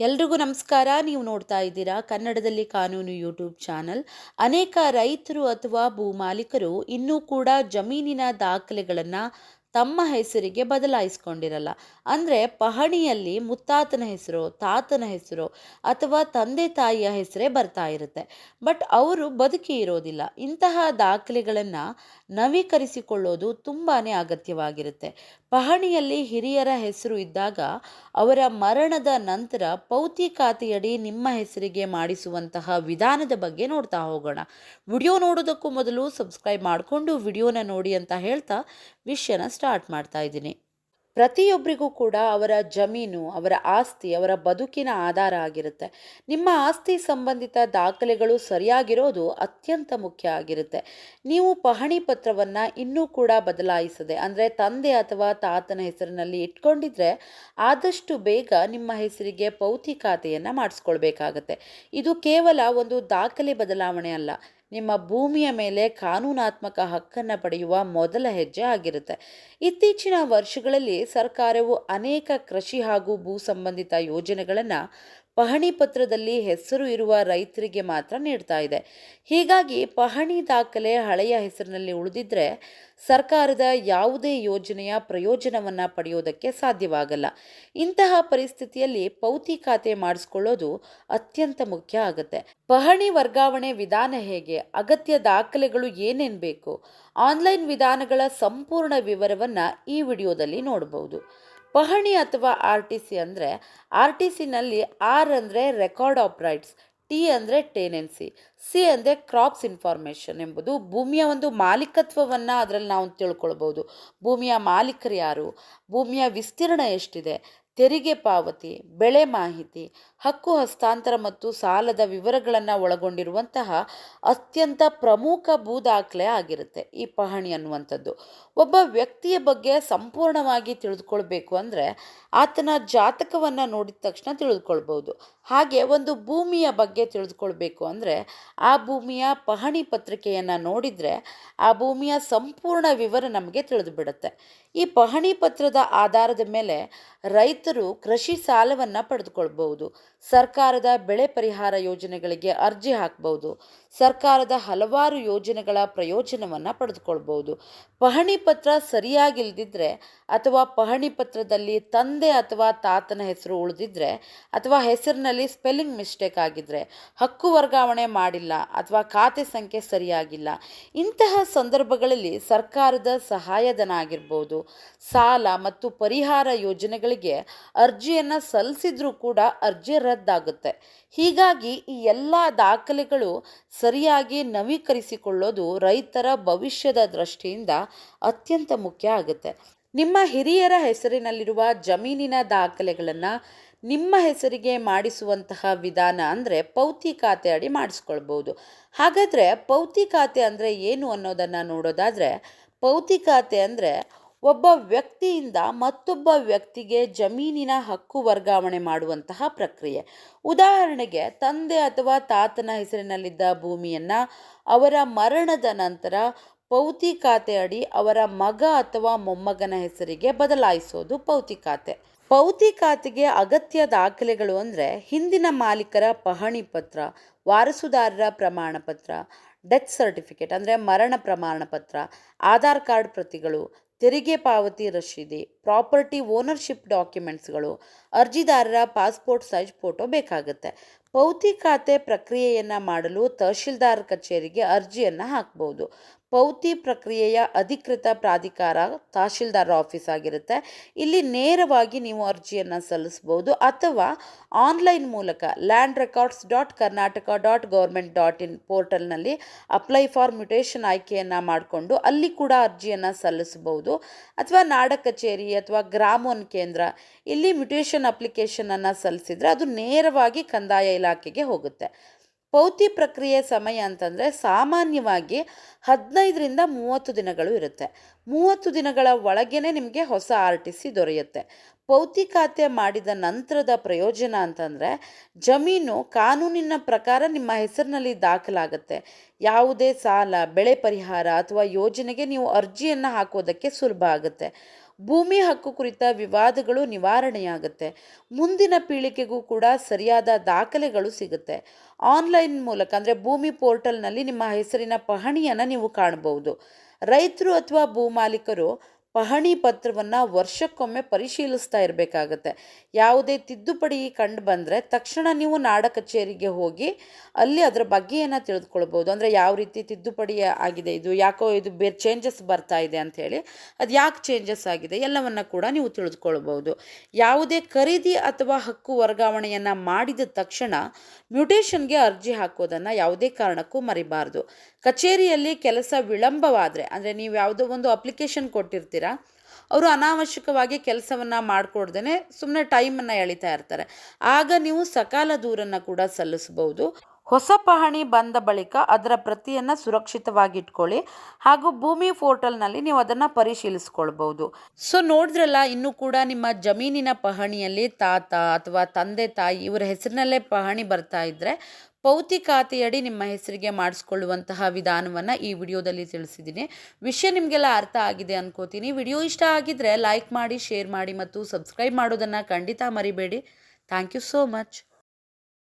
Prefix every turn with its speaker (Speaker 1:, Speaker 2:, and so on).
Speaker 1: ಎಲ್ರಿಗೂ ನಮಸ್ಕಾರ. ನೀವು ನೋಡ್ತಾ ಇದ್ದೀರಾ ಕನ್ನಡದಲ್ಲಿ ಕಾನೂನು ಯೂಟ್ಯೂಬ್ ಚಾನಲ್. ಅನೇಕ ರೈತರು ಅಥವಾ ಭೂಮಾಲೀಕರು ಇನ್ನೂ ಕೂಡ ಜಮೀನಿನ ದಾಖಲೆಗಳನ್ನು ತಮ್ಮ ಹೆಸರಿಗೆ ಬದಲಾಯಿಸ್ಕೊಂಡಿರಲ್ಲ. ಅಂದರೆ ಪಹಣಿಯಲ್ಲಿ ಮುತ್ತಾತನ ಹೆಸರು, ತಾತನ ಹೆಸರು ಅಥವಾ ತಂದೆ ತಾಯಿಯ ಹೆಸರೇ ಬರ್ತಾ ಇರುತ್ತೆ. ಬಟ್ ಅವರು ಬದುಕಿ ಇರೋದಿಲ್ಲ. ಇಂತಹ ದಾಖಲೆಗಳನ್ನು ನವೀಕರಿಸಿಕೊಳ್ಳೋದು ತುಂಬಾ ಅಗತ್ಯವಾಗಿರುತ್ತೆ. ಪಹಣಿಯಲ್ಲಿ ಹಿರಿಯರ ಹೆಸರು ಇದ್ದಾಗ ಅವರ ಮರಣದ ನಂತರ ಪೌತಿ ಖಾತೆಯಡಿ ನಿಮ್ಮ ಹೆಸರಿಗೆ ಮಾಡಿಸುವಂತಹ ವಿಧಾನದ ಬಗ್ಗೆ ನೋಡ್ತಾ ಹೋಗೋಣ. ವಿಡಿಯೋ ನೋಡೋದಕ್ಕೂ ಮೊದಲು ಸಬ್ಸ್ಕ್ರೈಬ್ ಮಾಡಿಕೊಂಡು ವಿಡಿಯೋನ ನೋಡಿ ಅಂತ ಹೇಳ್ತಾ, ವಿಷಯನ ಸ್ಟಾರ್ಟ್ ಮಾಡ್ತಾ ಇದ್ದೀನಿ. ಪ್ರತಿಯೊಬ್ಬರಿಗೂ ಕೂಡ ಅವರ ಜಮೀನು, ಅವರ ಆಸ್ತಿ, ಅವರ ಬದುಕಿನ ಆಧಾರ ಆಗಿರುತ್ತೆ. ನಿಮ್ಮ ಆಸ್ತಿ ಸಂಬಂಧಿತ ದಾಖಲೆಗಳು ಸರಿಯಾಗಿರೋದು ಅತ್ಯಂತ ಮುಖ್ಯ ಆಗಿರುತ್ತೆ. ನೀವು ಪಹಣಿ ಪತ್ರವನ್ನು ಇನ್ನೂ ಕೂಡ ಬದಲಾಯಿಸದೆ, ಅಂದರೆ ತಂದೆ ಅಥವಾ ತಾತನ ಹೆಸರಿನಲ್ಲಿ ಇಟ್ಕೊಂಡಿದ್ರೆ ಆದಷ್ಟು ಬೇಗ ನಿಮ್ಮ ಹೆಸರಿಗೆ ಪೌತಿ ಖಾತೆಯನ್ನು ಮಾಡಿಸ್ಕೊಳ್ಬೇಕಾಗತ್ತೆ. ಇದು ಕೇವಲ ಒಂದು ದಾಖಲೆ ಬದಲಾವಣೆ ಅಲ್ಲ. ನಿಮ್ಮ ಭೂಮಿಯ ಮೇಲೆ ಕಾನೂನಾತ್ಮಕ ಹಕ್ಕನ್ನು ಪಡೆಯುವ ಮೊದಲ ಹೆಜ್ಜೆ ಆಗಿರುತ್ತೆ. ಇತ್ತೀಚಿನ ವರ್ಷಗಳಲ್ಲಿ ಸರ್ಕಾರವು ಅನೇಕ ಕೃಷಿ ಹಾಗೂ ಭೂ ಸಂಬಂಧಿತ ಯೋಜನೆಗಳನ್ನು ಪಹಣಿ ಪತ್ರದಲ್ಲಿ ಹೆಸರು ಇರುವ ರೈತರಿಗೆ ಮಾತ್ರ ನೀಡ್ತಾ ಇದೆ. ಹೀಗಾಗಿ ಪಹಣಿ ದಾಖಲೆ ಹಳೆಯ ಹೆಸರಿನಲ್ಲಿ ಉಳಿದಿದ್ರೆ ಸರ್ಕಾರದ ಯಾವುದೇ ಯೋಜನೆಯ ಪ್ರಯೋಜನವನ್ನು ಪಡೆಯೋದಕ್ಕೆ ಸಾಧ್ಯವಾಗಲ್ಲ. ಇಂತಹ ಪರಿಸ್ಥಿತಿಯಲ್ಲಿ ಪೌತಿ ಖಾತೆ ಮಾಡಿಸ್ಕೊಳ್ಳೋದು ಅತ್ಯಂತ ಮುಖ್ಯ ಆಗುತ್ತೆ. ಪಹಣಿ ವರ್ಗಾವಣೆ ವಿಧಾನ ಹೇಗೆ? ಅಗತ್ಯ ದಾಖಲೆಗಳು ಏನೇನು ಬೇಕು? ಆನ್ಲೈನ್ ವಿಧಾನಗಳ ಸಂಪೂರ್ಣ ವಿವರವನ್ನು ಈ ವಿಡಿಯೋದಲ್ಲಿ ನೋಡಬಹುದು ಪಹಣಿ ಅಥವಾ ಆರ್ ಟಿ ಸಿ ಅಂದರೆ ಆರ್ ಟಿ ಸಿನಲ್ಲಿ ಆರ್ ಅಂದರೆ ರೆಕಾರ್ಡ್ ಆಫ್ ರೈಟ್ಸ್, ಟಿ ಅಂದರೆ ಟೇನೆನ್ಸಿ, ಸಿ ಅಂದರೆ ಕ್ರಾಪ್ಸ್ ಇನ್ಫಾರ್ಮೇಷನ್ ಎಂಬುದು ಭೂಮಿಯ ಒಂದು ಮಾಲೀಕತ್ವವನ್ನು ಅದರಲ್ಲಿ ನಾವು ತಿಳ್ಕೊಳ್ಬೋದು ಭೂಮಿಯ ಮಾಲೀಕರು ಯಾರು? ಭೂಮಿಯ ವಿಸ್ತೀರ್ಣ ಎಷ್ಟಿದೆ? ತೆರಿಗೆ ಪಾವತಿ, ಬೆಳೆ ಮಾಹಿತಿ, ಹಕ್ಕು ಹಸ್ತಾಂತರ ಮತ್ತು ಸಾಲದ ವಿವರಗಳನ್ನು ಒಳಗೊಂಡಿರುವಂತಹ ಅತ್ಯಂತ ಪ್ರಮುಖ ಭೂ ದಾಖಲೆ ಆಗಿರುತ್ತೆ ಈ ಪಹಣಿ ಅನ್ನುವಂಥದ್ದು. ಒಬ್ಬ ವ್ಯಕ್ತಿಯ ಬಗ್ಗೆ ಸಂಪೂರ್ಣವಾಗಿ ತಿಳಿದುಕೊಳ್ಬೇಕು ಅಂದರೆ ಆತನ ಜಾತಕವನ್ನು ನೋಡಿದ ತಕ್ಷಣ ತಿಳಿದುಕೊಳ್ಬೋದು ಹಾಗೆ ಒಂದು ಭೂಮಿಯ ಬಗ್ಗೆ ತಿಳಿದುಕೊಳ್ಬೇಕು ಅಂದರೆ ಆ ಭೂಮಿಯ ಪಹಣಿ ಪತ್ರಿಕೆಯನ್ನು ನೋಡಿದರೆ ಆ ಭೂಮಿಯ ಸಂಪೂರ್ಣ ವಿವರ ನಮಗೆ ತಿಳಿದು ಬಿಡುತ್ತೆ. ಈ ಪಹಣಿ ಪತ್ರದ ಆಧಾರದ ಮೇಲೆ ರೈತರು ಕೃಷಿ ಸಾಲವನ್ನು ಪಡೆದುಕೊಳ್ಬಹುದು. ಸರ್ಕಾರದ ಬೆಳೆ ಪರಿಹಾರ ಯೋಜನೆಗಳಿಗೆ ಅರ್ಜಿ ಹಾಕ್ಬೋದು ಸರ್ಕಾರದ ಹಲವಾರು ಯೋಜನೆಗಳ ಪ್ರಯೋಜನವನ್ನು ಪಡೆದುಕೊಳ್ಬೋದು ಪಹಣಿ ಪತ್ರ ಸರಿಯಾಗಿಲ್ದಿದ್ರೆ ಅಥವಾ ಪಹಣಿ ಪತ್ರದಲ್ಲಿ ತಂದೆ ಅಥವಾ ತಾತನ ಹೆಸರು ಉಳಿದಿದ್ರೆ ಅಥವಾ ಹೆಸರಿನಲ್ಲಿ ಸ್ಪೆಲ್ಲಿಂಗ್ ಮಿಸ್ಟೇಕ್ ಆಗಿದ್ರೆ, ಹಕ್ಕು ವರ್ಗಾವಣೆ ಮಾಡಿಲ್ಲ ಅಥವಾ ಖಾತೆ ಸಂಖ್ಯೆ ಸರಿಯಾಗಿಲ್ಲ, ಇಂತಹ ಸಂದರ್ಭಗಳಲ್ಲಿ ಸರ್ಕಾರದ ಸಹಾಯಧನ ಆಗಿರ್ಬೋದು. ಸಾಲ ಮತ್ತು ಪರಿಹಾರ ಯೋಜನೆಗಳಿಗೆ ಅರ್ಜಿಯನ್ನು ಸಲ್ಲಿಸಿದ್ರೂ ಕೂಡ ಅರ್ಜಿ ರದ್ದಾಗುತ್ತೆ. ಹೀಗಾಗಿ ಈ ಎಲ್ಲ ದಾಖಲೆಗಳು ಸರಿಯಾಗಿ ನವೀಕರಿಸಿಕೊಳ್ಳೋದು ರೈತರ ಭವಿಷ್ಯದ ದೃಷ್ಟಿಯಿಂದ ಅತ್ಯಂತ ಮುಖ್ಯ ಆಗುತ್ತೆ. ನಿಮ್ಮ ಹಿರಿಯರ ಹೆಸರಿನಲ್ಲಿರುವ ಜಮೀನಿನ ದಾಖಲೆಗಳನ್ನು ನಿಮ್ಮ ಹೆಸರಿಗೆ ಮಾಡಿಸುವಂತಹ ವಿಧಾನ ಅಂದರೆ ಪೌತಿ ಖಾತೆ ಅಡಿ ಮಾಡಿಸ್ಕೊಳ್ಬೋದು ಹಾಗಾದರೆ ಪೌತಿ ಖಾತೆ ಅಂದರೆ ಏನು ಅನ್ನೋದನ್ನು ನೋಡೋದಾದರೆ ಪೌತಿ ಖಾತೆ ಅಂದರೆ ಒಬ್ಬ ವ್ಯಕ್ತಿಯಿಂದ ಮತ್ತೊಬ್ಬ ವ್ಯಕ್ತಿಗೆ ಜಮೀನಿನ ಹಕ್ಕು ವರ್ಗಾವಣೆ ಮಾಡುವಂತಹ ಪ್ರಕ್ರಿಯೆ. ಉದಾಹರಣೆಗೆ, ತಂದೆ ಅಥವಾ ತಾತನ ಹೆಸರಿನಲ್ಲಿದ್ದ ಭೂಮಿಯನ್ನು ಅವರ ಮರಣದ ನಂತರ ಪೌತಿ ಖಾತೆ ಅಡಿ ಅವರ ಮಗ ಅಥವಾ ಮೊಮ್ಮಗನ ಹೆಸರಿಗೆ ಬದಲಾಯಿಸೋದು ಪೌತಿ ಖಾತೆ. ಪೌತಿ ಖಾತೆಗೆ ಅಗತ್ಯ ದಾಖಲೆಗಳು ಅಂದರೆ ಹಿಂದಿನ ಮಾಲೀಕರ ಪಹಣಿ ಪತ್ರ, ವಾರಸುದಾರರ ಪ್ರಮಾಣ ಪತ್ರ, ಡೆತ್ ಸರ್ಟಿಫಿಕೇಟ್ ಅಂದರೆ ಮರಣ ಪ್ರಮಾಣ ಪತ್ರ, ಆಧಾರ್ ಕಾರ್ಡ್ ಪ್ರತಿಗಳು ತೆರಿಗೆ ಪಾವತಿ ರಶೀದಿ ಪ್ರಾಪರ್ಟಿ ಓನರ್ಶಿಪ್ ಡಾಕ್ಯುಮೆಂಟ್ಸ್ಗಳು ಅರ್ಜಿದಾರರ ಪಾಸ್ಪೋರ್ಟ್ ಸೈಜ್ ಫೋಟೋ ಬೇಕಾಗುತ್ತೆ. ಪೌತಿ ಖಾತೆ ಪ್ರಕ್ರಿಯೆಯನ್ನು ಮಾಡಲು ತಹಶೀಲ್ದಾರ್ ಕಚೇರಿಗೆ ಅರ್ಜಿಯನ್ನು ಹಾಕ್ಬೋದು. ಪೌತಿ ಪ್ರಕ್ರಿಯೆಯ ಅಧಿಕೃತ ಪ್ರಾಧಿಕಾರ ತಹಶೀಲ್ದಾರ್ ಆಫೀಸ್ ಆಗಿರುತ್ತೆ. ಇಲ್ಲಿ ನೇರವಾಗಿ ನೀವು ಅರ್ಜಿಯನ್ನು ಸಲ್ಲಿಸ್ಬೋದು ಅಥವಾ ಆನ್ಲೈನ್ ಮೂಲಕ land records dot Karnataka dot government dot in ಪೋರ್ಟಲ್ನಲ್ಲಿ ಅಪ್ಲೈ ಫಾರ್ ಮ್ಯುಟೇಷನ್ ಆಯ್ಕೆಯನ್ನು ಮಾಡಿಕೊಂಡು ಅಲ್ಲಿ ಕೂಡ ಅರ್ಜಿಯನ್ನು ಸಲ್ಲಿಸಬಹುದು ಅಥವಾ ನಾಡ ಕಚೇರಿ ಅಥವಾ ಗ್ರಾಮೋನ್ ಕೇಂದ್ರ, ಇಲ್ಲಿ ಮ್ಯುಟೇಷನ್ ಅಪ್ಲಿಕೇಶನನ್ನು ಸಲ್ಲಿಸಿದರೆ ಅದು ನೇರವಾಗಿ ಕಂದಾಯ ಇಲಾಖೆಗೆ ಹೋಗುತ್ತೆ. ಪೌತಿ ಪ್ರಕ್ರಿಯೆ ಸಮಯ ಅಂತಂದರೆ ಸಾಮಾನ್ಯವಾಗಿ ಹದಿನೈದರಿಂದ ಮೂವತ್ತು ದಿನಗಳು ಇರುತ್ತೆ. ಮೂವತ್ತು ದಿನಗಳ ಒಳಗೇ ನಿಮಗೆ ಹೊಸ ಆರ್ ಟಿ ದೊರೆಯುತ್ತೆ. ಪೌತಿ ಖಾತೆ ಮಾಡಿದ ನಂತರದ ಪ್ರಯೋಜನ ಅಂತಂದರೆ ಜಮೀನು ಕಾನೂನಿನ ಪ್ರಕಾರ ನಿಮ್ಮ ಹೆಸರಿನಲ್ಲಿ ದಾಖಲಾಗುತ್ತೆ. ಯಾವುದೇ ಸಾಲ, ಬೆಳೆ ಪರಿಹಾರ ಅಥವಾ ಯೋಜನೆಗೆ ನೀವು ಅರ್ಜಿಯನ್ನು ಹಾಕೋದಕ್ಕೆ ಸುಲಭ ಆಗುತ್ತೆ. ಭೂಮಿ ಹಕ್ಕು ಕುರಿತ ವಿವಾದಗಳು ನಿವಾರಣೆಯಾಗುತ್ತೆ. ಮುಂದಿನ ಪೀಳಿಗೆಗೂ ಕೂಡ ಸರಿಯಾದ ದಾಖಲೆಗಳು ಸಿಗುತ್ತೆ. ಆನ್ಲೈನ್ ಮೂಲಕ, ಅಂದರೆ ಭೂಮಿ ಪೋರ್ಟಲ್ನಲ್ಲಿ ನಿಮ್ಮ ಹೆಸರಿನ ಪಹಣಿಯನ್ನು ನೀವು ಕಾಣಬಹುದು. ರೈತರು ಅಥವಾ ಭೂಮಾಲೀಕರು ಪಹಣಿ ಪತ್ರವನ್ನು ವರ್ಷಕ್ಕೊಮ್ಮೆ ಪರಿಶೀಲಿಸ್ತಾ ಇರಬೇಕಾಗತ್ತೆ. ಯಾವುದೇ ತಿದ್ದುಪಡಿ ಕಂಡು ಬಂದರೆ ತಕ್ಷಣ ನೀವು ನಾಡ ಕಚೇರಿಗೆ ಹೋಗಿ ಅಲ್ಲಿ ಅದರ ಬಗ್ಗೆಯನ್ನು ತಿಳಿದುಕೊಳ್ಬೋದು ಅಂದರೆ ಯಾವ ರೀತಿ ತಿದ್ದುಪಡಿ ಆಗಿದೆ ಇದು, ಯಾಕೋ ಇದು ಬೇರೆ ಚೇಂಜಸ್ ಬರ್ತಾ ಇದೆ ಅಂಥೇಳಿ ಅದು ಯಾಕೆ ಚೇಂಜಸ್ ಆಗಿದೆ ಎಲ್ಲವನ್ನು ಕೂಡ ನೀವು ತಿಳಿದುಕೊಳ್ಬೋದು ಯಾವುದೇ ಖರೀದಿ ಅಥವಾ ಹಕ್ಕು ವರ್ಗಾವಣೆಯನ್ನು ಮಾಡಿದ ತಕ್ಷಣ ಮ್ಯೂಟೇಷನ್ಗೆ ಅರ್ಜಿ ಹಾಕೋದನ್ನು ಯಾವುದೇ ಕಾರಣಕ್ಕೂ ಮರಿಬಾರ್ದು. ಕಚೇರಿಯಲ್ಲಿ ಕೆಲಸ ವಿಳಂಬವಾದರೆ, ಅಂದರೆ ನೀವು ಯಾವುದೋ ಒಂದು ಅಪ್ಲಿಕೇಶನ್ ಕೊಟ್ಟಿರ್ತೀರ ಅವರು ಅನಾವಶ್ಯಕವಾಗಿ ಕೆಲಸವನ್ನು ಮಾಡಿಕೊಡ್ದೇ ಸುಮ್ಮನೆ ಟೈಮನ್ನು ಎಳಿತಾ ಇರ್ತಾರೆ. ಆಗ ನೀವು ಸಕಾಲ ದೂರನ್ನು ಕೂಡ ಸಲ್ಲಿಸಬಹುದು ಹೊಸ ಪಹಣಿ ಬಂದ ಬಳಿಕ ಅದರ ಪ್ರತಿಯನ್ನು ಸುರಕ್ಷಿತವಾಗಿ ಇಟ್ಕೊಳ್ಳಿ ಹಾಗೂ ಭೂಮಿ ಪೋರ್ಟಲ್ನಲ್ಲಿ ನೀವು ಅದನ್ನು ಪರಿಶೀಲಿಸ್ಕೊಳ್ಬಹುದು. ಸೊ, ನೋಡಿದ್ರಲ್ಲ, ಇನ್ನೂ ಕೂಡ ನಿಮ್ಮ ಜಮೀನಿನ ಪಹಣಿಯಲ್ಲಿ ತಾತ ಅಥವಾ ತಂದೆ ತಾಯಿ ಇವರ ಹೆಸರಿನಲ್ಲೇ ಪಹಣಿ ಬರ್ತಾ ಇದ್ದರೆ ಪೌತಿ ಖಾತೆಯಡಿ ನಿಮ್ಮ ಹೆಸರಿಗೆ ಮಾಡಿಸ್ಕೊಳ್ಳುವಂತಹ ವಿಧಾನವನ್ನು ಈ ವಿಡಿಯೋದಲ್ಲಿ ತಿಳಿಸಿದ್ದೀನಿ. ವಿಷಯ ನಿಮಗೆಲ್ಲ ಅರ್ಥ ಆಗಿದೆ ಅನ್ಕೋತೀನಿ. ವಿಡಿಯೋ ಇಷ್ಟ ಆಗಿದ್ರೆ ಲೈಕ್ ಮಾಡಿ, ಶೇರ್ ಮಾಡಿ ಮತ್ತು ಸಬ್ಸ್ಕ್ರೈಬ್ ಮಾಡೋದನ್ನು ಖಂಡಿತ ಮರಿಬೇಡಿ. Thank you so much.